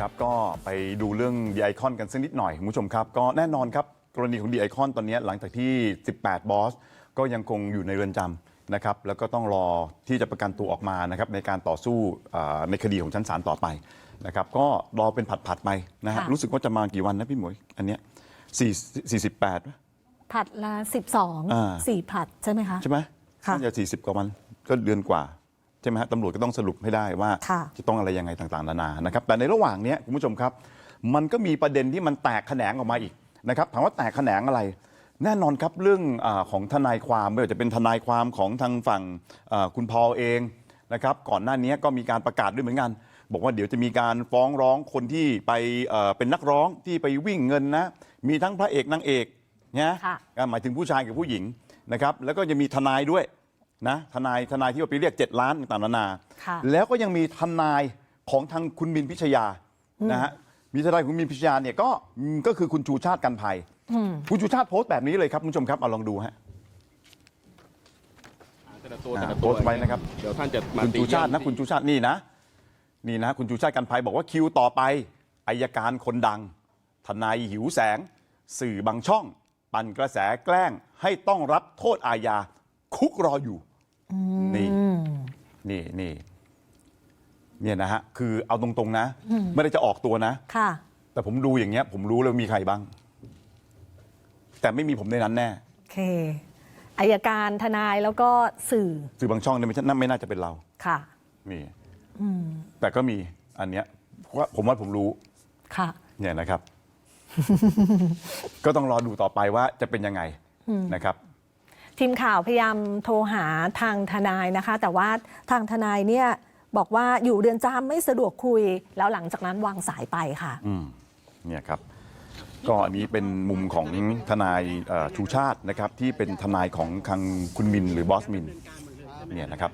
ครับก็ไปดูเรื่องดีไอคอนกันสักนิดหน่อยคุณผู้ชมครับ ก็แน่นอนครับกรณีของดีไอคอนตอนนี้หลังจากที่ 18 บอส ก็ยังคงอยู่ในเรือนจำนะครับแล้วก็ต้องรอที่จะประกันตัวออกมานะครับในการต่อสู้อ่าในคดีของชั้นศาลต่อไปนะครับก็รอเป็นผัดๆไปนะฮะค่ะรู้สึกว่าจะมากี่วันนะพี่หมวยอันเนี้ย4 48ปะผัดละสิบสองอ่าสี่ผัดใช่ไหมคะใช่ไหมค่ะน่าจะ40กว่าวันก็เดือนกว่าใช่ไหมฮะตำรวจก็ต้องสรุปให้ได้ว่าค่ะจะต้องอะไรยังไงต่างๆนานานะครับแต่ในระหว่างเนี้ยคุณผู้ชมครับ มันก็มีประเด็นที่มันแตกแขนงออกมาอีกนะครับถามว่าแตกแขนงอะไร แน่นอนครับเรื่องอาของทนายความไม่ว่าจะเป็นทนายความของทางฝั่งอ่าคุณพอลเองนะครับก่อนหน้านี้ก็มีการประกาศด้วยเหมือนกัน บอกว่าเดี๋ยวจะมีการฟ้องร้องคนที่ไปเอ่อเป็นนักร้องที่ไปวิ่งเงินนะมีทั้งพระเอกนางเอกนะค่ะอ่าหมายถึงผู้ชายกับผู้หญิงนะครับแล้วก็ยังมีทนายด้วย นะทนายทนายที่ว่าไปเรียก 7 ล้านต่างๆนานา ค่ะแล้วก็ยังมีทนายของทางคุณมินพิชยานะฮะมีทนายของคุณมินพิชยาเนี่ยก็อืมก็คือคุณชูชาติกันภัยอืม คุณชูชาติโพสต์แบบนี้เลยครับคุณผู้ชมครับเอาลองดูฮะ แต่ละตัวอ่าแต่ละโพตัวสต์ไว้นะครับ เดี๋ยวท่านจะมาคุณตีชูชาติเยี่ยมนะคุณชูชาตินี่นะนี่นะคุณชูชาติกันภัยบอกว่าคิวต่อไปอายการคนดัง ทนายหิวแสง สื่อบางช่อง ปั่นกระแสแกล้งให้ต้องรับโทษอาญาคุกรออยู่ นี่อืมนี่นี่เนี่ยนะฮะคือเอาตรงๆนะ ไม่ได้จะออกตัวนะ ค่ะ แต่ผมดูอย่างเงี้ย ผมรู้เลยว่ามีใครบ้าง แต่ไม่มีผมในนั้นแน่โอเคอายการทนายแล้วก็สื่อ สื่อบางช่องเนี่ยไม่ใช่น่าไม่น่าจะเป็นเรา ค่ะ นี่อืมแต่ก็มีอันเนี้ยเพราะว่าผมว่าผมรู้ ค่ะ เนี่ยนะครับ ก็ต้องรอดูต่อไปว่าจะเป็นยังไงนะครับ ทีมข่าวพยายามโทรหาทางทนายนะคะ แต่ว่าทางทนายเนี่ยบอกว่าอยู่เรือนจำไม่สะดวกคุย แล้วหลังจากนั้นวางสายไปค่ะ อืมเนี่ยครับ ก็อันนี้เป็นมุมของทนายเอ่อชูชาตินะครับ ที่เป็นทนายของทางคุณมินหรือบอสมินเนี่ยนะครับ